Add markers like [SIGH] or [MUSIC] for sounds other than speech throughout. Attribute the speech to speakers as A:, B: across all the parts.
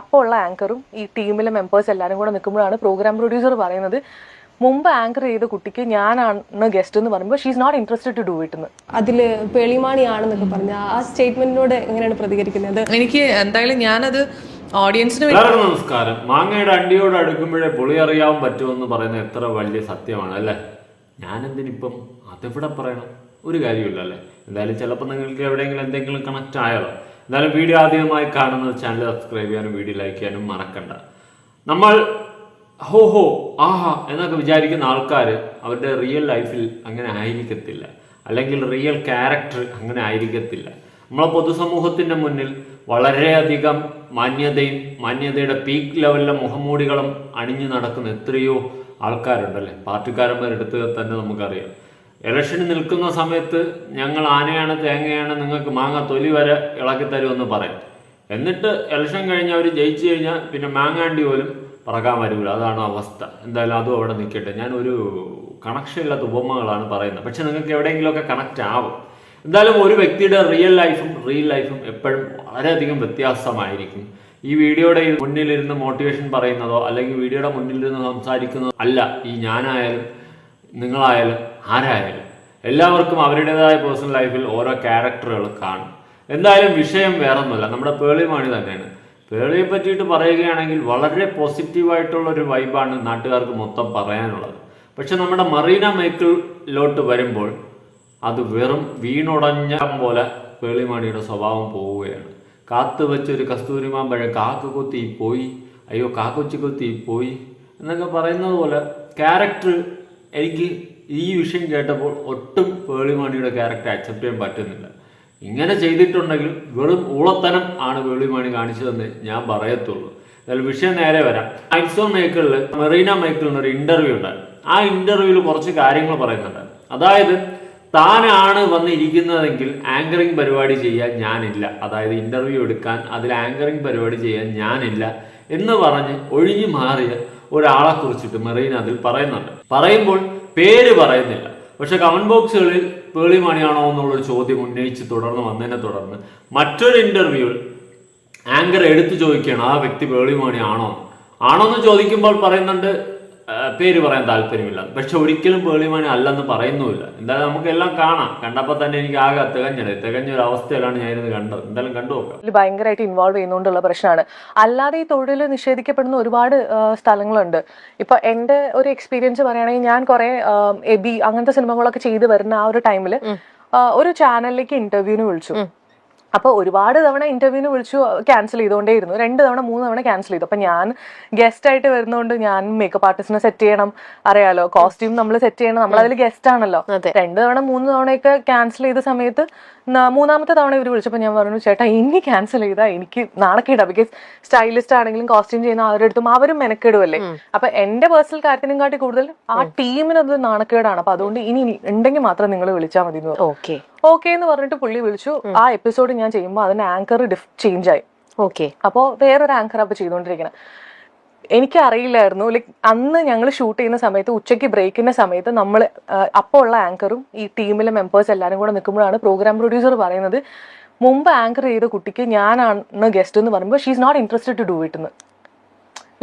A: അപ്പോൾ ഉള്ള ആങ്കറും ഈ ടീമിലെ മെമ്പേഴ്സ് എല്ലാവരും കൂടെ നിൽക്കുമ്പോഴാണ് പ്രോഗ്രാം പ്രൊഡ്യൂസർ പറയുന്നത് മുമ്പ് ആങ്കർ ചെയ്ത കുട്ടിക്ക് ഞാനാണ് ഗസ്റ്റ് എന്ന് പറയുമ്പോൾ she's not interested to do it എന്ന്
B: അതിൽ പേളിമാണിയാണെന്നൊക്കെ പറഞ്ഞ ആ സ്റ്റേറ്റ്മെന്റിനോട് എങ്ങനെയാണ് പ്രതികരിക്കുന്നത്?
C: എനിക്ക് എന്തായാലും ഞാനത് ഓഡിയൻസിന്
D: എല്ലാവർക്കും നമസ്കാരം. മാങ്ങയുടെ അണ്ടിയോട് അടുക്കുമ്പോഴേ പുളി അറിയാൻ പറ്റുമെന്ന് പറയുന്നത് എത്ര വലിയ സത്യമാണ് അല്ലേ? ഞാനെന്തിനിപ്പം അതെവിടെ പറയണം? ഒരു കാര്യമില്ല അല്ലേ? എന്തായാലും ചിലപ്പോൾ നിങ്ങൾക്ക് എവിടെയെങ്കിലും എന്തെങ്കിലും കണക്ട് ആയാലോ. എന്തായാലും വീഡിയോ ആദ്യമായി കാണുന്നത് ചാനൽ സബ്സ്ക്രൈബ് ചെയ്യാനും വീഡിയോ ലൈക്ക് ചെയ്യാനും മറക്കണ്ട. നമ്മൾ ഹോ ഹോ ആഹാ എന്നൊക്കെ വിചാരിക്കുന്ന ആൾക്കാർ അവരുടെ റിയൽ ലൈഫിൽ അങ്ങനെ ആയിരിക്കത്തില്ല. അല്ലെങ്കിൽ റിയൽ ക്യാരക്ടർ അങ്ങനെ ആയിരിക്കത്തില്ല. നമ്മളെ പൊതുസമൂഹത്തിന്റെ മുന്നിൽ വളരെയധികം മാന്യതയും മാന്യതയുടെ പീക്ക് ലെവലിലെ മുഖംമൂടികളും അണിഞ്ഞു നടക്കുന്ന എത്രയോ ആൾക്കാരുണ്ടല്ലേ? പാർട്ടിക്കാരന്മാരെടുത്ത് തന്നെ നമുക്കറിയാം. ഇലക്ഷന് നിൽക്കുന്ന സമയത്ത് ഞങ്ങൾ ആനയാണ് തേങ്ങയാണ് നിങ്ങൾക്ക് മാങ്ങ തൊലി വരെ ഇളക്കി തരുമെന്ന് പറയും. എന്നിട്ട് ഇലക്ഷൻ കഴിഞ്ഞ് അവർ ജയിച്ചു കഴിഞ്ഞാൽ പിന്നെ മാങ്ങാണ്ടി പോലും പറക്കാൻ വരില്ല അതാണ് അവസ്ഥ. എന്തായാലും അതും അവിടെ നിൽക്കട്ടെ. ഞാൻ ഒരു കണക്ഷൻ ഇല്ലാത്ത ഉപമകളാണ് പറയുന്നത്. പക്ഷെ നിങ്ങൾക്ക് എവിടെയെങ്കിലുമൊക്കെ കണക്റ്റ് ആവും. എന്തായാലും ഒരു വ്യക്തിയുടെ റിയൽ ലൈഫും റിയൽ ലൈഫും എപ്പോഴും വളരെയധികം വ്യത്യാസമായിരിക്കും. ഈ വീഡിയോയുടെ മുന്നിലിരുന്ന് മോട്ടിവേഷൻ പറയുന്നതോ അല്ലെങ്കിൽ വീഡിയോയുടെ മുന്നിലിരുന്ന് സംസാരിക്കുന്നതോ അല്ല ഈ ഞാനായാലും നിങ്ങളായാലും ആരായാലും എല്ലാവർക്കും അവരുടേതായ പേഴ്സണൽ ലൈഫിൽ ഓരോ ക്യാരക്ടറുകൾ കാണും. എന്തായാലും വിഷയം വേറൊന്നുമല്ല. നമ്മുടെ പേളിമാണി തന്നെയാണ്. പേളിയെ പറ്റിയിട്ട് പറയുകയാണെങ്കിൽ വളരെ പോസിറ്റീവായിട്ടുള്ള ഒരു വൈബാണ് നാട്ടുകാർക്ക് മൊത്തം പറയാനുള്ളത്. പക്ഷെ നമ്മുടെ മറീന മൈക്കിളിലോട്ട് വരുമ്പോൾ അത് വെറും വീണുടഞ്ഞ പോലെ പേളിമാണിയുടെ സ്വഭാവം പോവുകയാണ്. കാത്തു വെച്ചൊരു കസ്തൂരിമാമ്പഴം കാക്ക കൊത്തി പോയി അയ്യോ കാക്കൊച്ചി കൊത്തി പോയി എന്നൊക്കെ പറയുന്നത് പോലെ ക്യാരക്ടർ എനിക്ക് ഈ വിഷയം കേട്ടപ്പോൾ ഒട്ടും വേളിമാണിയുടെ ക്യാരക്ടർ അക്സെപ്റ്റ് ചെയ്യാൻ പറ്റുന്നില്ല. ഇങ്ങനെ ചെയ്തിട്ടുണ്ടെങ്കിൽ വെറും ഊളത്തനം ആണ് വേളിമാണി കാണിച്ചതെന്ന് ഞാൻ പറയത്തുള്ളൂ. എന്നാലും വിഷയം നേരെ വരാം. ഐസോ മൈക്കിളിൽ മെറീന മൈക്കിളിന് ഒരു ഇന്റർവ്യൂ ഉണ്ടായിരുന്നു. ആ ഇന്റർവ്യൂവിൽ കുറച്ച് കാര്യങ്ങൾ പറയുന്നുണ്ട് അതായത് താനാണ് വന്നിരിക്കുന്നതെങ്കിൽ ആങ്കറിങ് പരിപാടി ചെയ്യാൻ ഞാനില്ല. അതായത് ഇന്റർവ്യൂ എടുക്കാൻ അതിൽ ആങ്കറിങ് പരിപാടി ചെയ്യാൻ ഞാനില്ല എന്ന് പറഞ്ഞ് ഒഴിഞ്ഞു മാറിയ ഒരാളെ കുറിച്ചിട്ട് മെറീന അതിൽ പറയുന്നുണ്ട്. പറയുമ്പോൾ പേര് പറയുന്നില്ല. പക്ഷെ കമന്റ് ബോക്സുകളിൽ പേളി മണിയാണോ എന്നുള്ളൊരു ചോദ്യം ഉന്നയിച്ച് തുടർന്ന് വന്നതിനെ തുടർന്ന് മറ്റൊരു ഇന്റർവ്യൂവിൽ ആങ്കർ എടുത്തു ചോദിക്കുകയാണ് ആ വ്യക്തി പേളി മണിയാണോ? ആണോ എന്ന് ചോദിക്കുമ്പോൾ പറയുന്നുണ്ട് പേര് പറയാൻ താല്പര്യമില്ല. പക്ഷെ ഒരിക്കലും പേളിമാനി അല്ലെന്ന് പറയുന്നുമില്ല. എന്തായാലും നമുക്കെല്ലാം കാണാം. കണ്ടപ്പോൾ തന്നെ എനിക്ക് ആകെ തികഞ്ഞത്. തികഞ്ഞ ഒരു അവസ്ഥയിലാണ് ഞാനിത് കണ്ടത്. എന്തായാലും കണ്ടു നോക്കാം.
A: ഭയങ്കരമായിട്ട് ഇൻവോൾവ് ചെയ്യുന്നതുകൊണ്ടുള്ള പ്രശ്നമാണ്. അല്ലാതെ ഈ തൊഴിൽ നിഷേധിക്കപ്പെടുന്ന ഒരുപാട് സ്ഥലങ്ങളുണ്ട്. ഇപ്പൊ എന്റെ ഒരു എക്സ്പീരിയൻസ് പറയുകയാണെങ്കിൽ ഞാൻ കുറെ എബി അങ്ങനത്തെ സിനിമകളൊക്കെ ചെയ്ത് വരുന്ന ആ ഒരു ടൈമിൽ ഒരു ചാനലിലേക്ക് ഇന്റർവ്യൂവിന് വിളിച്ചു. അപ്പൊ ഒരുപാട് തവണ ഇന്റർവ്യൂവിന് വിളിച്ചു ക്യാൻസൽ ചെയ്തുകൊണ്ടേയിരുന്നു. രണ്ട് തവണ മൂന്ന് തവണ ക്യാൻസൽ ചെയ്തു. അപ്പൊ ഞാൻ ഗസ്റ്റ് ആയിട്ട് വരുന്നതുകൊണ്ട് ഞാൻ മേക്കപ്പ് ആർട്ടിസ്റ്റിനെ സെറ്റ് ചെയ്യണം. അറിയാലോ കോസ്റ്റ്യൂം നമ്മൾ സെറ്റ് ചെയ്യണം. നമ്മൾ അതിൽ ഗസ്റ്റ് ആണല്ലോ രണ്ട് തവണ മൂന്ന് തവണയൊക്കെ ക്യാൻസൽ ചെയ്ത സമയത്ത് മൂന്നാമത്തെ തവണ ഇവർ വിളിച്ചപ്പോൾ ഞാൻ പറഞ്ഞു ചേട്ടാ ഇനി ക്യാൻസൽ ചെയ്താൽ എനിക്ക് നാണക്കേടാ ബിക്കോസ് സ്റ്റൈലിസ്റ്റ് ആണെങ്കിലും കോസ്റ്റ്യൂം ചെയ്യുന്ന അവരുടെ അടുത്തും അവരും മെനക്കെടുമല്ലേ അപ്പൊ എന്റെ പേഴ്സണൽ കാര്യത്തിനും കാട്ടി കൂടുതൽ ആ ടീമിന് അത് നാണക്കേടാണ്. അപ്പൊ അതുകൊണ്ട് ഇനി ഉണ്ടെങ്കിൽ മാത്രം നിങ്ങൾ വിളിച്ചാൽ മതി എന്ന് പറഞ്ഞു.
E: ഓക്കെ.
A: ഓക്കെ എന്ന് പറഞ്ഞിട്ട് പുള്ളി വിളിച്ചു. ആ എപ്പിസോഡ് ഞാൻ ചെയ്യുമ്പോൾ അതിന്റെ ആങ്കർ ഡിഫ് ചേഞ്ച് ആയി.
E: ഓക്കെ.
A: അപ്പോൾ വേറൊരു ആങ്കർ അപ്പൊ ചെയ്തുകൊണ്ടിരിക്കണം എനിക്ക് അറിയില്ലായിരുന്നു ലൈക്ക് അന്ന് ഞങ്ങൾ ഷൂട്ട് ചെയ്യുന്ന സമയത്ത് ഉച്ചയ്ക്ക് ബ്രേക്കിന്റെ സമയത്ത് നമ്മൾ അപ്പോൾ ഉള്ള ആങ്കറും ഈ ടീമിലെ മെമ്പേഴ്സ് എല്ലാവരും കൂടെ നിൽക്കുമ്പോഴാണ് പ്രോഗ്രാം പ്രൊഡ്യൂസർ പറയുന്നത് മുമ്പ് ആങ്കർ ചെയ്ത കുട്ടിക്ക് ഞാനാണ് ഗസ്റ്റ് എന്ന് പറയുമ്പോൾ she's not interested to do it എന്ന്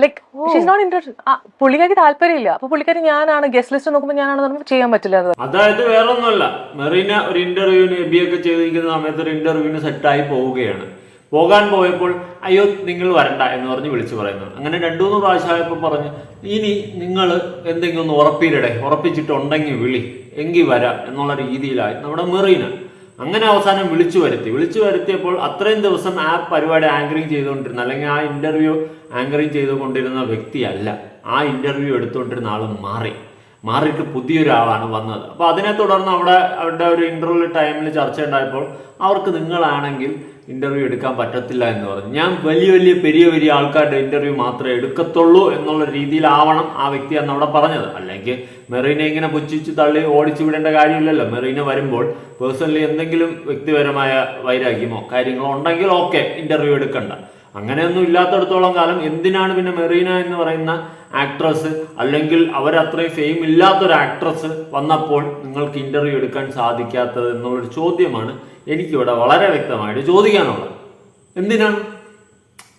A: ലൈക്ക് ഷീസ് നോട്ട് ഇൻട്രസ്റ്റ് പുള്ളിക്കാരി താല്പര്യമില്ല. അപ്പൊ പുള്ളിക്കാരി ഞാനാണ് ഗസ്റ്റ് ലിസ്റ്റ് നോക്കുമ്പോൾ ഞാനാണെന്ന് പറയുമ്പോൾ ചെയ്യാൻ പറ്റില്ല അതായത്
D: അതായത് വേറൊന്നുമല്ല. മെറീന ഒരു ഇന്റർവ്യൂവിന് എബിയൊക്കെ ചെയ്തിരിക്കുന്ന സമയത്ത് ഒരു ഇന്റർവ്യൂവിന് സെറ്റായി പോവുകയാണ്. പോകാൻ പോയപ്പോൾ അയ്യോ നിങ്ങൾ വരണ്ട എന്ന് പറഞ്ഞ് വിളിച്ചു പറയുന്നു. അങ്ങനെ രണ്ടു മൂന്ന് പ്രാവശ്യമായപ്പോൾ പറഞ്ഞു ഇനി നിങ്ങൾ എന്തെങ്കിലും ഒന്ന് ഉറപ്പിയിടേ ഉറപ്പിച്ചിട്ടുണ്ടെങ്കിൽ വിളി എങ്കിൽ വരാം എന്നുള്ള രീതിയിലായി. നമ്മുടെ മെറീന അങ്ങനെ അവസാനം വിളിച്ചു വരുത്തി. വിളിച്ചു വരുത്തിയപ്പോൾ അത്രയും ദിവസം ആ പരിപാടി ആങ്കറിങ് ചെയ്തുകൊണ്ടിരുന്ന അല്ലെങ്കിൽ ആ ഇന്റർവ്യൂ ആങ്കറിങ് ചെയ്തുകൊണ്ടിരുന്ന വ്യക്തിയല്ല. ആ ഇന്റർവ്യൂ എടുത്തുകൊണ്ടിരുന്ന ആൾ മാറി. മാറിയിട്ട് പുതിയൊരാളാണ് വന്നത്. അപ്പോൾ അതിനെ തുടർന്ന് അവിടെ അവരുടെ ഒരു ഇന്റർവ്യൂ ടൈമിൽ ചർച്ച ഉണ്ടായപ്പോൾ അവർക്ക് നിങ്ങളാണെങ്കിൽ ഇന്റർവ്യൂ എടുക്കാൻ പറ്റത്തില്ല എന്ന് പറഞ്ഞു. ഞാൻ വലിയ വലിയ പെരിയ വലിയ ആൾക്കാരുടെ ഇന്റർവ്യൂ മാത്രമേ എടുക്കത്തുള്ളൂ എന്നുള്ള രീതിയിലാവണം ആ വ്യക്തി അന്ന് അവിടെ പറഞ്ഞത്. അല്ലെങ്കിൽ മെറീനെ ഇങ്ങനെ പുച്ഛിച്ച് തള്ളി ഓടിച്ചു വിടേണ്ട കാര്യമില്ലല്ലോ. മെറീന വരുമ്പോൾ പേഴ്സണലി എന്തെങ്കിലും വ്യക്തിപരമായ വൈരാഗ്യമോ കാര്യങ്ങളോ ഉണ്ടെങ്കിൽ ഓക്കെ ഇന്റർവ്യൂ എടുക്കണ്ട. അങ്ങനെയൊന്നും ഇല്ലാത്തടത്തോളം കാലം എന്തിനാണ് പിന്നെ മെറീന എന്ന് പറയുന്ന ആക്ട്രസ് അല്ലെങ്കിൽ അവരത്രയും ഫെയിം ഇല്ലാത്തൊരു ആക്ട്രസ് വന്നപ്പോൾ നിങ്ങൾക്ക് ഇന്റർവ്യൂ എടുക്കാൻ സാധിക്കാത്തത് എന്നുള്ളൊരു ചോദ്യമാണ് എനിക്കിവിടെ വളരെ വ്യക്തമായിട്ട് ചോദിക്കാനുള്ളത്. എന്തിനാണ്?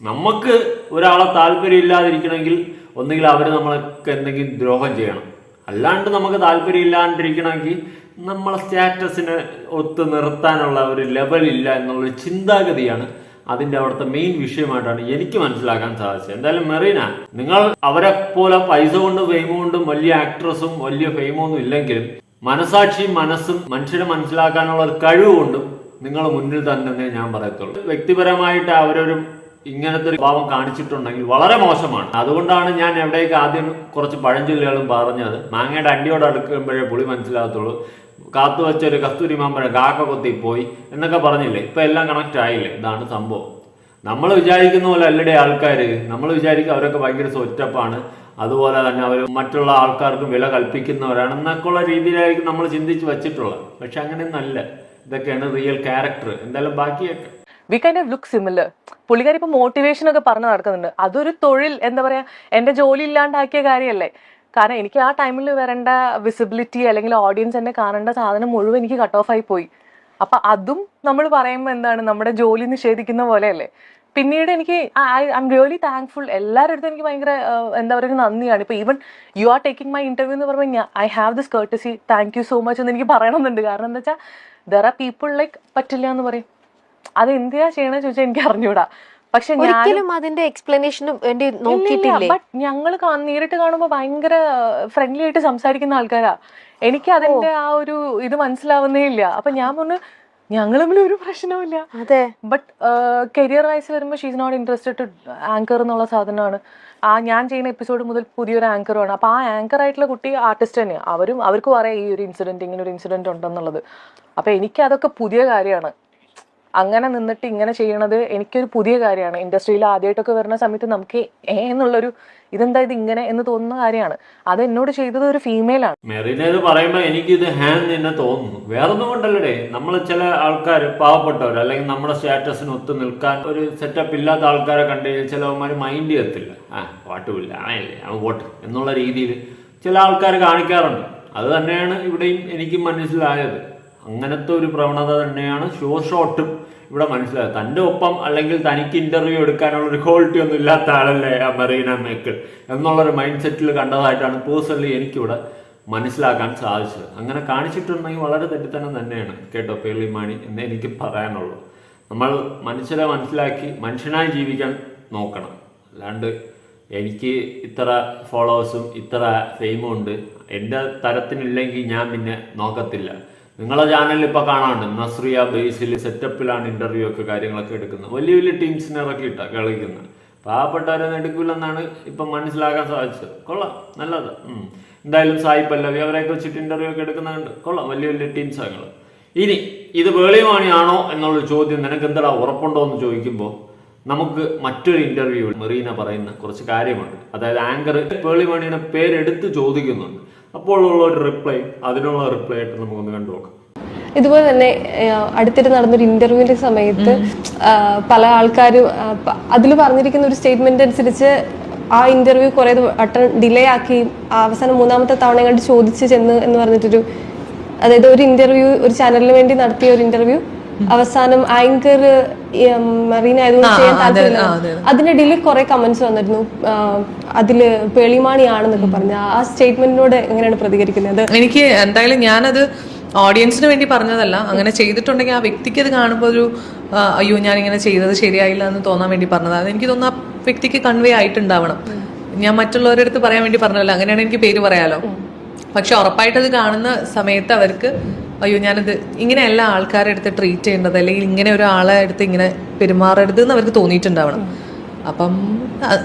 D: നമുക്ക് ഒരാളെ താല്പര്യം ഇല്ലാതിരിക്കണമെങ്കിൽ ഒന്നുകിൽ അവർ നമ്മൾക്ക് എന്തെങ്കിലും ദ്രോഹം ചെയ്യണം. അല്ലാണ്ട് നമുക്ക് താല്പര്യം ഇല്ലാണ്ടിരിക്കണമെങ്കിൽ നമ്മളെ സ്റ്റാറ്റസിന് ഒത്ത് നിർത്താനുള്ള ഒരു ലെവലില്ല എന്നുള്ളൊരു ചിന്താഗതിയാണ് അതിന്റെ അവിടുത്തെ മെയിൻ വിഷയമായിട്ടാണ് എനിക്ക് മനസ്സിലാക്കാൻ സാധിച്ചത്. എന്തായാലും മെറീന നിങ്ങൾ അവരെ പോലെ പൈസ കൊണ്ടും ഫെയിം കൊണ്ടും വലിയ ആക്ട്രസും വലിയ ഫെയിമൊന്നും ഇല്ലെങ്കിലും മനസാക്ഷിയും മനസ്സും മനുഷ്യരെ മനസ്സിലാക്കാനുള്ള ഒരു കഴിവ് കൊണ്ടും നിങ്ങൾ മുന്നിൽ തന്നെ ഞാൻ പറയത്തുള്ളൂ. വ്യക്തിപരമായിട്ട് അവരൊരു ഇങ്ങനത്തെ ഒരു ഭാവം കാണിച്ചിട്ടുണ്ടെങ്കിൽ വളരെ മോശമാണ്. അതുകൊണ്ടാണ് ഞാൻ എവിടേക്ക് ആദ്യം കുറച്ച് പഴഞ്ചൊല്ലുകളും പറഞ്ഞത്. മാങ്ങയുടെ അണ്ടിയോട് അടുക്കുമ്പോഴേ പുളി മനസ്സിലാകത്തുള്ളൂ. കാത്തു വെച്ച ഒരു കസ്തൂരി മാമ്പഴം കാക്ക കൊത്തി പോയി എന്നൊക്കെ പറഞ്ഞില്ലേ? ഇപ്പൊ എല്ലാം കണക്ട് ആയില്ലേ? ഇതാണ് സംഭവം. നമ്മൾ വിചാരിക്കുന്ന പോലെ അല്ലടെ ആൾക്കാർ നമ്മൾ വിചാരിക്കും അവരൊക്കെ ഭയങ്കര സ്വറ്റപ്പാണ്. അതുപോലെ തന്നെ അവർ മറ്റുള്ള ആൾക്കാർക്ക് വില കൽപ്പിക്കുന്നവരാണ് എന്നൊക്കെയുള്ള രീതിയിലായിരിക്കും നമ്മൾ ചിന്തിച്ച് വെച്ചിട്ടുള്ളത്. പക്ഷെ അങ്ങനെയൊന്നല്ല ഇതൊക്കെയാണ് റിയൽ ക്യാരക്ടർ എന്തായാലും ബാക്കിയൊക്കെ.
A: We kind of look similar പുള്ളിക്കാരി ഇപ്പൊ മോട്ടിവേഷൻ ഒക്കെ പറഞ്ഞു നടക്കുന്നുണ്ട്. അതൊരു തൊഴിൽ എന്താ പറയാ എന്റെ ജോലി ഇല്ലാണ്ടാക്കിയ കാര്യമല്ലേ? കാരണം എനിക്ക് ആ ടൈമിൽ വരേണ്ട വിസിബിലിറ്റി അല്ലെങ്കിൽ ഓഡിയൻസ് എന്നെ കാണേണ്ട സാധനം മുഴുവൻ എനിക്ക് കട്ട് ഓഫ് ആയി പോയി. അപ്പൊ അതും നമ്മൾ പറയുമ്പോൾ എന്താണ് നമ്മുടെ ജോലി നിഷേധിക്കുന്ന പോലെയല്ലേ? പിന്നീട് എനിക്ക് I I M really thankful എല്ലാവരുടെ അടുത്തും എനിക്ക് ഭയങ്കര എന്താ പറയുക നന്ദിയാണ്. ഇപ്പൊ even you are taking my interview എന്ന് പറയുമ്പോൾ I have this courtesy thank you so much എന്ന് എനിക്ക് പറയണമെന്നുണ്ട്. കാരണം എന്താ വെച്ചാൽ ദർ ആർ പീപ്പിൾ ലൈക്ക് പറ്റില്ല എന്ന് പറയും. അത് എന്തിനാ ചെയ്യണമെന്ന് ചോദിച്ചാൽ എനിക്ക് അറിഞ്ഞൂടാ. പക്ഷെ
E: ഒരിക്കലും അതിന്റെ എക്സ്പ്ലനേഷനും വേണ്ടി നോക്കിയിട്ടില്ല?
A: ബട്ട് ഞങ്ങൾ നേരിട്ട് കാണുമ്പോൾ ഭയങ്കര ഫ്രണ്ട്ലി ആയിട്ട് സംസാരിക്കുന്ന ആൾക്കാരാ. എനിക്ക് അതിന്റെ ആ ഒരു ഇത് മനസ്സിലാവുന്നേ ഇല്ല. അപ്പൊ ഞാൻ പറഞ്ഞു ഞങ്ങൾ തമ്മിൽ ഒരു പ്രശ്നവുമില്ല
E: അതെ.
A: ബട്ട് കരിയർ വൈസ് വരുമ്പോൾ she's not interested to anchor എന്നുള്ള സാധനമാണ്. ആ ഞാൻ ചെയ്യുന്ന എപ്പിസോഡ് മുതൽ പുതിയൊരു ആങ്കറുമാണ് അപ്പൊ ആ ആങ്കർ ആയിട്ടുള്ള കുട്ടി ആർട്ടിസ്റ്റ് തന്നെയാണ് അവരും അവർക്കും അറിയാം ഈ ഒരു ഇൻസിഡന്റ് ഇങ്ങനെ ഒരു ഇൻസിഡന്റ് ഉണ്ടെന്നുള്ളത്. അപ്പൊ എനിക്ക് അതൊക്കെ പുതിയ കാര്യമാണ്. അങ്ങനെ നിന്നിട്ട് ഇങ്ങനെ ചെയ്യണത് എനിക്കൊരു പുതിയ കാര്യമാണ്. ഇൻഡസ്ട്രിയിൽ ആദ്യമായിട്ടൊക്കെ വരുന്ന സമയത്ത് നമുക്ക് ഏ എന്നുള്ളൊരു ഇതെന്താ ഇത് ഇങ്ങനെ എന്ന് തോന്നുന്ന കാര്യമാണ്. അത് എന്നോട് ചെയ്തത് ഒരു ആണ്.
D: എനിക്ക് ഇത് പറയുമ്പോൾ എനിക്കിത് ഹാൻ തന്നെ തോന്നുന്നു. വേറൊന്നും കൊണ്ടല്ലേ നമ്മൾ ചില ആൾക്കാർ പാവപ്പെട്ടവർ അല്ലെങ്കിൽ നമ്മുടെ സ്റ്റാറ്റസിന് ഒത്തു നിൽക്കാൻ ഒരു സെറ്റപ്പ് ഇല്ലാത്ത ആൾക്കാരെ കണ്ടു കഴിഞ്ഞാൽ ചിലവന്മാർ മൈൻഡ് ചെയ്യത്തില്ല. ആ പാട്ടുമില്ല. ആണല്ലേ അവൻ വോട്ട് എന്നുള്ള രീതിയിൽ ചില ആൾക്കാർ കാണിക്കാറുണ്ട്. അത് തന്നെയാണ് ഇവിടെയും എനിക്ക് മനസ്സിലായത്. അങ്ങനത്തെ ഒരു പ്രവണത തന്നെയാണ് ഷോ ഷോട്ടും ഇവിടെ മനസ്സിലായത്. തന്റെ ഒപ്പം അല്ലെങ്കിൽ തനിക്ക് ഇന്റർവ്യൂ എടുക്കാനുള്ള ഒരു ക്വാളിറ്റി ഒന്നും ഇല്ലാത്ത ആളല്ലേ ആ മെറീന മേക്കൽ എന്നുള്ളൊരു മൈൻഡ് സെറ്റിൽ കണ്ടതായിട്ടാണ് പേഴ്സണലി എനിക്കിവിടെ മനസ്സിലാക്കാൻ സാധിച്ചത്. അങ്ങനെ കാണിച്ചിട്ടുണ്ടെങ്കിൽ വളരെ തെറ്റിത്തനം തന്നെയാണ് കേട്ടോ പേളിമാണി എന്ന് എനിക്ക് പറയാനുള്ളൂ. നമ്മൾ മനുഷ്യരെ മനസ്സിലാക്കി മനുഷ്യനായി ജീവിക്കാൻ നോക്കണം. അല്ലാണ്ട് എനിക്ക് ഇത്ര ഫോളോവേഴ്സും ഇത്ര ഫെയിമും ഉണ്ട്. എന്റെ തരത്തിനില്ലെങ്കിൽ ഞാൻ പിന്നെ നോക്കത്തില്ല. നിങ്ങളെ ചാനലിൽ ഇപ്പോൾ കാണാണ്ട് നസ്രിയ ബേസിൽ സെറ്റപ്പിലാണ് ഇന്റർവ്യൂ ഒക്കെ കാര്യങ്ങളൊക്കെ എടുക്കുന്നത്. വലിയ വലിയ ടീംസിനെ ഇറക്കി ഇട്ട കളിക്കുന്നത്. പാവപ്പെട്ടവരൊന്നും എടുക്കില്ലെന്നാണ് ഇപ്പം മനസ്സിലാക്കാൻ സാധിച്ചത്. കൊള്ളാം നല്ലത്. എന്തായാലും സായി പല്ലവി അവരെയൊക്കെ വെച്ചിട്ട് ഇന്റർവ്യൂ ഒക്കെ എടുക്കുന്നുണ്ട്. കൊള്ളാം വലിയ വലിയ ടീംസ് ഞങ്ങൾ ഇനി ഇത് വേളിമാണിയാണോ എന്നുള്ള ചോദ്യം നിനക്ക് എന്താ ഉറപ്പുണ്ടോ എന്ന് ചോദിക്കുമ്പോൾ നമുക്ക് മറ്റൊരു ഇന്റർവ്യൂ മെറീന പറയുന്ന കുറച്ച് കാര്യമുണ്ട്. അതായത് ആങ്കർ പേളിമണിയുടെ പേരെടുത്ത് ചോദിക്കുന്നുണ്ട്. അപ്പോൾ ഉള്ള ഒരു റിപ്ലൈ അതിനുള്ള റിപ്ലൈ ആയിട്ട് നമുക്കൊന്ന് കണ്ടു നോക്കാം.
B: ഇതുപോലെ തന്നെ അടുത്തിട്ട് അടുത്തിടെ നടന്നൊരു ഇന്റർവ്യൂവിന്റെ സമയത്ത് പല ആൾക്കാരും അതിൽ പറഞ്ഞിരിക്കുന്ന ഒരു സ്റ്റേറ്റ്മെന്റ് അനുസരിച്ച് ആ ഇന്റർവ്യൂ കുറെ വട്ടം ഡിലേ ആക്കി അവസാനം മൂന്നാമത്തെ തവണ കണ്ട് ചോദിച്ചു ചെന്ന് എന്ന് പറഞ്ഞിട്ടൊരു അതായത് ഒരു ഇന്റർവ്യൂ ഒരു ചാനലിന് വേണ്ടി നടത്തിയ ഒരു ഇന്റർവ്യൂ അവസാനം ആങ്കർ മറീന ആയതുകൊണ്ട് ചെയ്യാൻ താല്പര്യമില്ല. അതിനിടയിൽ കുറെ കമന്റ്സ് വന്നിരുന്നു. അതിൽ പേളിമാണിയാണെന്നൊക്കെ പറഞ്ഞു. ആ സ്റ്റേറ്റ്മെന്റിനോട് എങ്ങനെയാണ് പ്രതികരിക്കുന്നത്?
C: എനിക്ക് എന്തായാലും ഞാനത് ഓഡിയൻസിന് വേണ്ടി പറഞ്ഞതല്ല. അങ്ങനെ ചെയ്തിട്ടുണ്ടെങ്കിൽ ആ വ്യക്തിക്ക് അത് കാണുമ്പോൾ ഒരു അയ്യോ ഞാൻ ഇങ്ങനെ ചെയ്തത് ശരിയായില്ല എന്ന് തോന്നാൻ വേണ്ടി പറഞ്ഞതാണ് എനിക്ക് തോന്നുന്നു ആ വ്യക്തിക്ക് കൺവേ ആയിട്ടുണ്ടാവണം. ഞാൻ മറ്റുള്ളവരുടെ അടുത്ത് പറയാൻ വേണ്ടി പറഞ്ഞതല്ല. അങ്ങനെയാണ് എനിക്ക് പേര് പറയാലോ. പക്ഷെ ഉറപ്പായിട്ട് അത് കാണുന്ന സമയത്ത് അവർക്ക് അയ്യോ ഞാനത് ഇങ്ങനെയല്ല ആൾക്കാരെ എടുത്ത് ട്രീറ്റ് ചെയ്യേണ്ടത്. അല്ലെങ്കിൽ ഇങ്ങനെ ഒരാളെ എടുത്ത് ഇങ്ങനെ പെരുമാറരുത് എന്ന് അവർക്ക് തോന്നിയിട്ടുണ്ടാവണം. അപ്പം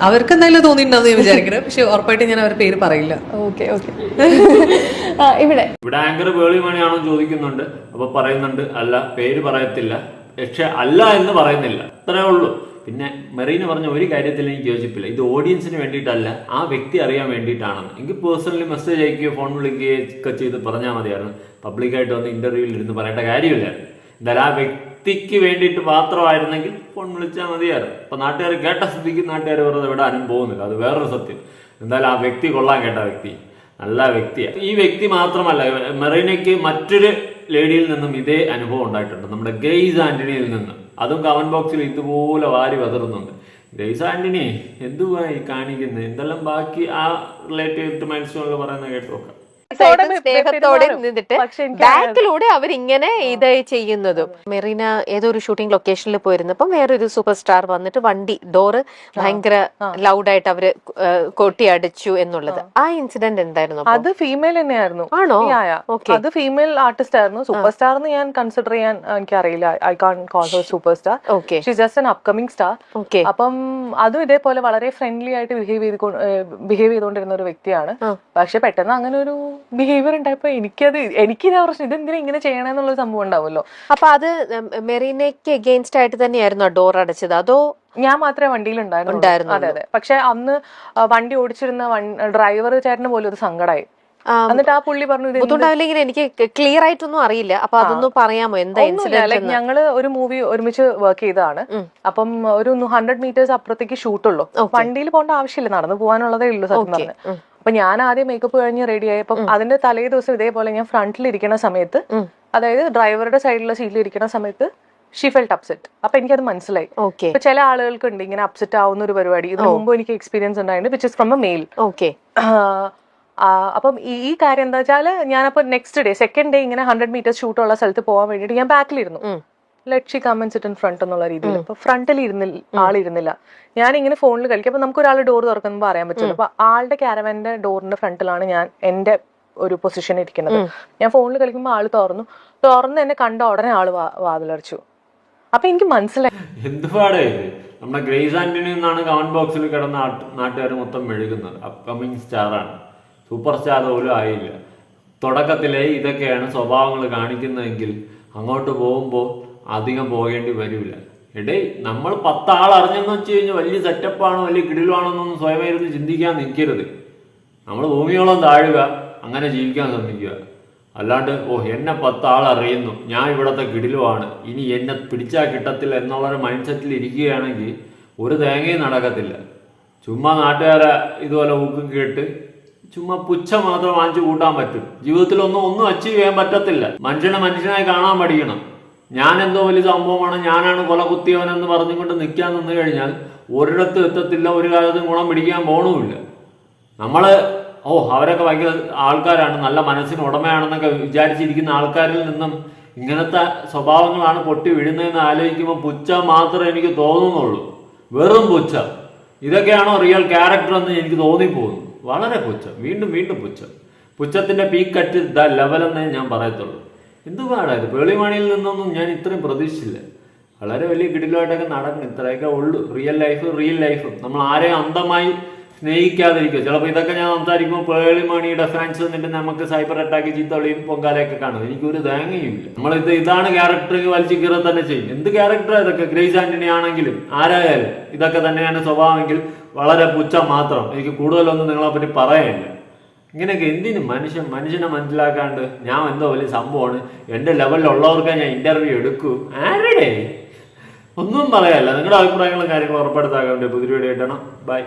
C: അവർക്ക് എന്തായാലും തോന്നിയിട്ടുണ്ടാവും ഞാൻ വിചാരിക്കുന്നത് പക്ഷെ ഉറപ്പായിട്ട് ഞാൻ അവരുടെ പേര് പറയില്ല.
B: Okay okay. [LAUGHS] ഇവിടെ.
D: ഇവിടെ ആങ്കർ വേളി മണിയാണോ ചോദിക്കുന്നുണ്ട്. അപ്പൊ പറയുന്നുണ്ട് അല്ല പേര് പറയത്തില്ല. പക്ഷെ അല്ല എന്ന് പറയുന്നില്ല. അത്രേ ഉള്ളൂ. പിന്നെ മെറീന പറഞ്ഞ ഒരു കാര്യത്തിൽ എനിക്ക് യോജിപ്പില്ല. ഇത് ഓഡിയൻസിന് വേണ്ടിയിട്ടല്ല ആ വ്യക്തി അറിയാൻ വേണ്ടിയിട്ടാണെന്ന് എനിക്ക് പേഴ്സണലി മെസ്സേജ് അയക്കുകയോ ഫോൺ വിളിക്കുകയോ ഒക്കെ ചെയ്ത് പറഞ്ഞാൽ മതിയായിരുന്നു. പബ്ലിക്കായിട്ട് വന്ന് ഇന്റർവ്യൂവിൽ ഇരുന്ന് പറയേണ്ട കാര്യമില്ല. എന്തായാലും ആ വ്യക്തിക്ക് വേണ്ടിയിട്ട് മാത്രമായിരുന്നെങ്കിൽ ഫോൺ വിളിച്ചാൽ മതിയായിരുന്നു. അപ്പൊ നാട്ടുകാർ കേട്ട സ്ഥിതിക്ക് നാട്ടുകാർ വെറുതെ വിടാനും പോകുന്നില്ല. അത് വേറൊരു സത്യം. എന്തായാലും ആ വ്യക്തി കൊള്ളാൻ കേട്ട വ്യക്തി. നല്ല വ്യക്തിയാണ് ഈ വ്യക്തി മാത്രമല്ല മെറീനയ്ക്ക് മറ്റൊരു ലേഡിയിൽ നിന്നും ഇതേ അനുഭവം ഉണ്ടായിട്ടുണ്ട്. നമ്മുടെ ഗെയ്സ് ആന്റണിയിൽ നിന്നും. അതും കമന്റ് ബോക്സിൽ ഇതുപോലെ വാരി വതറുന്നുണ്ട്. ഗ്രേസ് ആന്റണി എന്തുവായി കാണിക്കുന്നത് എന്തെല്ലാം ബാക്കി ആ റിലേറ്റ് ചെയ്തിട്ട് മത്സ്യമുള്ള പറയുന്നത് കേട്ടു നോക്കാം
A: സ്നേഹത്തോടെ
E: നിന്നിട്ട് ബാക്കിലൂടെ അവരിങ്ങനെ ഇത് ചെയ്യുന്നതും. മെറീന ഏതോ ഒരു ഷൂട്ടിംഗ് ലൊക്കേഷനിൽ പോയിരുന്നപ്പം വേറൊരു സൂപ്പർ സ്റ്റാർ വന്നിട്ട് വണ്ടി ഡോറ് ഭയങ്കര ലൗഡായിട്ട് അവർ കൊട്ടി അടിച്ചു എന്നുള്ളത്. ആ. ഇൻസിഡന്റ് എന്തായിരുന്നു
A: അത് ഫീമെയിൽ തന്നെയായിരുന്നു.
E: ആണോ?
A: അത് ഫീമെയിൽ ആർട്ടിസ്റ്റ് ആയിരുന്നു. സൂപ്പർ സ്റ്റാർ എന്ന് ഞാൻ കൺസിഡർ ചെയ്യാൻ എനിക്ക് അറിയില്ല I can't call her super star
E: okay
A: she just an upcoming star
E: okay
A: അപ്പം അതും ഇതേപോലെ വളരെ ഫ്രണ്ട്ലി ആയിട്ട് ബിഹേവ് ചെയ്ത് ബിഹേവ് ചെയ്തുകൊണ്ടിരുന്ന ഒരു വ്യക്തിയാണ്. പക്ഷെ പെട്ടെന്ന് അങ്ങനെ ഒരു ബിഹേവിയർ ഉണ്ടായപ്പോ എനിക്കത് എനിക്ക് ഇതാ പ്രശ്നം. ഇതെന്തിനാ ഇങ്ങനെ ചെയ്യണമെന്നുള്ള സംഭവം ഉണ്ടാവുമല്ലോ.
E: അപ്പൊ അത് മെറീനയ്ക്ക് എഗെയിൻസ്റ്റ് ആയിട്ട് തന്നെയായിരുന്നു ഡോർ അടച്ചത്? അതോ
A: ഞാൻ മാത്രമേ വണ്ടിയിൽ ഉണ്ടായിരുന്നുള്ളൂ. അതെ അതെ. പക്ഷെ അന്ന് വണ്ടി ഓടിച്ചിരുന്ന ഡ്രൈവർ ചേട്ടന് പോലും ഒരു സങ്കടമായി എന്നിട്ട് ആ പുള്ളി പറഞ്ഞു
E: ബുദ്ധിമുട്ടാവില്ലെങ്കിൽ എനിക്ക് ക്ലിയർ ആയിട്ടൊന്നും അറിയില്ല. അപ്പൊ അതൊന്നും പറയാമോ? എന്താ ഇൻസിഡന്റ്
A: ലൈക് ഞങ്ങൾ ഒരു മൂവി ഒരുമിച്ച് വർക്ക് ചെയ്തതാണ്. അപ്പം ഒരു ഹൺഡ്രഡ് മീറ്റേഴ്സ് അപ്പുറത്തേക്ക് ഷൂട്ടുള്ളൂ വണ്ടിയിൽ പോകേണ്ട ആവശ്യമില്ല. നടന്നു പോകാനുള്ളതേ ഉള്ളൂ സത്യം പറഞ്ഞു അപ്പൊ ഞാൻ ആദ്യം മേക്കപ്പ് കഴിഞ്ഞ് റെഡി ആയി അപ്പം അതിന്റെ തലേ ദിവസം ഇതേപോലെ ഞാൻ ഫ്രണ്ടിൽ ഇരിക്കുന്ന സമയത്ത് അതായത് ഡ്രൈവറുടെ സൈഡിലുള്ള സീറ്റിൽ ഇരിക്കുന്ന സമയത്ത് ഷീ ഫെൽറ്റ് അപ്സെറ്റ് അപ്പൊ എനിക്കത് മനസ്സിലായി.
E: ഓക്കെ
A: ഇപ്പൊ ചില ആളുകൾക്ക് ഉണ്ട് ഇങ്ങനെ അപ്സെറ്റ് ആവുന്ന ഒരു പരിപാടി. ഇതിനു മുമ്പ് എനിക്ക് എക്സ്പീരിയൻസ് ഉണ്ടായിട്ടുണ്ട് which is from a male
E: okay
A: അപ്പം ഈ കാര്യം എന്താ വെച്ചാൽ ഞാനപ്പോ നെക്സ്റ്റ് ഡേ സെക്കൻഡ് ഡേ ഇങ്ങനെ ഹൺഡ്രഡ് മീറ്റേഴ്സ് ഷൂട്ടുള്ള സ്ഥലത്ത് പോകാൻ വേണ്ടിയിട്ട് ഞാൻ ബാക്കിലിരുന്നു let she sit in front എന്നുള്ള രീതിയിൽ. അപ്പൊ ഫ്രണ്ടിൽ ഇരുന്നില്ല ആളിരുന്നില്ല. ഞാൻ ഇങ്ങനെ ഫോണിൽ കളിക്കും. അപ്പൊ നമുക്ക് ഒരാൾ ഡോർ തുറക്കുമ്പോൾ പറയാൻ പറ്റില്ല. അപ്പൊ ആളുടെ ക്യാരവന്റെ ഡോറിന്റെ ഫ്രണ്ടിലാണ് ഞാൻ എന്റെ ഒരു പൊസിഷൻ ഇരിക്കുന്നത്. ഞാൻ ഫോണിൽ കളിക്കുമ്പോൾ ആൾ തുറന്നു. തുറന്ന് എന്നെ കണ്ട ഉടനെ ആൾ വാതിലടിച്ചു. അപ്പൊ എനിക്ക് മനസ്സിലായി.
D: എന്തുപാടേ? നമ്മുടെ ഗ്രേസ് ആന്റണി എന്നാണ് കമന്റ് ബോക്സിൽ കിടന്ന നാട്ടുകാർ മൊത്തം മെഴുകുന്നത്. അപ്കമിങ് സ്റ്റാറാണ് സൂപ്പർ സ്റ്റാർ പോലും ആയില്ല. തുടക്കത്തിലേ ഇതൊക്കെയാണ് സ്വഭാവങ്ങൾ കാണിക്കുന്നതെങ്കിൽ അങ്ങോട്ട് പോകുമ്പോൾ അധികം പോകേണ്ടി വരില്ല. എടേ നമ്മൾ പത്താൾ അറിഞ്ഞെന്ന് വെച്ച് കഴിഞ്ഞാൽ വലിയ സെറ്റപ്പാണോ വലിയ കിടിലാണെന്നൊന്നും സ്വയമേ ഇരുന്ന് ചിന്തിക്കാൻ നിൽക്കരുത് നമ്മൾ ഭൂമിയോളം താഴുക അങ്ങനെ ജീവിക്കാൻ ശ്രമിക്കുക. അല്ലാണ്ട് ഓ എന്നെ പത്ത് ആൾ അറിയുന്നു ഞാൻ ഇവിടുത്തെ കിടിലുമാണ് ഇനി എന്നെ പിടിച്ചാൽ കിട്ടത്തില്ല എന്നുള്ളൊരു മൈൻഡ് സെറ്റിൽ ഇരിക്കുകയാണെങ്കിൽ ഒരു തേങ്ങയും നടക്കത്തില്ല. ചുമ്മാ നാട്ടുകാരെ ഇതുപോലെ ഊക്കും കേട്ട് ചുമ്മാ പുച്ഛ മാത്രം വാങ്ങിച്ചു കൂട്ടാൻ പറ്റും. ജീവിതത്തിലൊന്നും ഒന്നും അച്ചീവ് ചെയ്യാൻ പറ്റത്തില്ല. മനുഷ്യനെ മനുഷ്യനായി കാണാൻ പഠിക്കണം ഞാൻ എന്തോ വലിയ സംഭവമാണ് ഞാനാണ് കൊല കുത്തിയവനെന്ന് പറഞ്ഞുകൊണ്ട് നിൽക്കാൻ നിന്ന് കഴിഞ്ഞാൽ ഒരിടത്തും എത്തത്തില്ല ഒരു കാലത്തും ഗുണം പിടിക്കാൻ പോകണമില്ല നമ്മൾ ഓ അവരൊക്കെ ഭയങ്കര ആൾക്കാരാണ് നല്ല മനസ്സിന് ഉടമയാണെന്നൊക്കെ വിചാരിച്ചിരിക്കുന്ന ആൾക്കാരിൽ നിന്നും ഇങ്ങനത്തെ സ്വഭാവങ്ങളാണ് പൊട്ടി വീഴുന്നതെന്ന് ആലോചിക്കുമ്പോൾ പുച്ച മാത്രമേ എനിക്ക് തോന്നുന്നുള്ളൂ. വെറും പുച്ച ഇതൊക്കെയാണോ റിയൽ ക്യാരക്ടർ എന്ന് എനിക്ക് തോന്നിപ്പോകുന്നു. വളരെ പുച്ച വീണ്ടും വീണ്ടും പുച്ച പുച്ഛത്തിന്റെ പീക്ക് അറ്റ് ദ ലെവലെന്നേ ഞാൻ പറയത്തുള്ളൂ. എന്തുപാടാ ഇത്? പേളിമാണിയിൽ നിന്നൊന്നും ഞാൻ ഇത്രയും പ്രതീക്ഷിച്ചില്ല. വളരെ വലിയ കിടിലുമായിട്ടൊക്കെ നടക്കണം. ഇത്രയൊക്കെ ഉള്ളു. റിയൽ ലൈഫ് റിയൽ ലൈഫ് നമ്മൾ ആരെയും അന്ധമായി സ്നേഹിക്കാതിരിക്കുക. ചിലപ്പോൾ ഇതൊക്കെ ഞാൻ സംസാരിക്കുമ്പോൾ പേളിമണിയുടെ ഫാൻസ് വന്നിട്ട് നമുക്ക് സൈബർ അറ്റാക്ക് ചീത്തളിയും പൊങ്കാലയൊക്കെ കാണും. എനിക്കൊരു തേങ്ങയുമില്ല നമ്മളിത് ഇതാണ് ക്യാരക്ടർ വലിച്ചു കീറ തന്നെ ചെയ്യും. എന്ത് ക്യാരക്ടർ ഇതൊക്കെ? ഗ്രേസ് ആന്റണി ആണെങ്കിലും ആരായാലും ഇതൊക്കെ തന്നെയാണ് സ്വഭാവമെങ്കിൽ വളരെ പുച്ഛം മാത്രം. എനിക്ക് കൂടുതലൊന്നും നിങ്ങളെപ്പറ്റി പറയാനില്ല. ഇങ്ങനെയൊക്കെ എന്തിനു മനുഷ്യൻ മനുഷ്യനെ മനസ്സിലാക്കാണ്ട് ഞാൻ എന്തോ വലിയ സംഭവമാണ്. എന്റെ ലെവലിലുള്ളവർക്ക് ഞാൻ ഇന്റർവ്യൂ എടുക്കൂ. ആരുടെ? ഒന്നും പറയാല്ല. നിങ്ങളുടെ അഭിപ്രായങ്ങളും കാര്യങ്ങളും ഉറപ്പെടുത്താൻ വേണ്ടി ഇട്ടണം ബൈ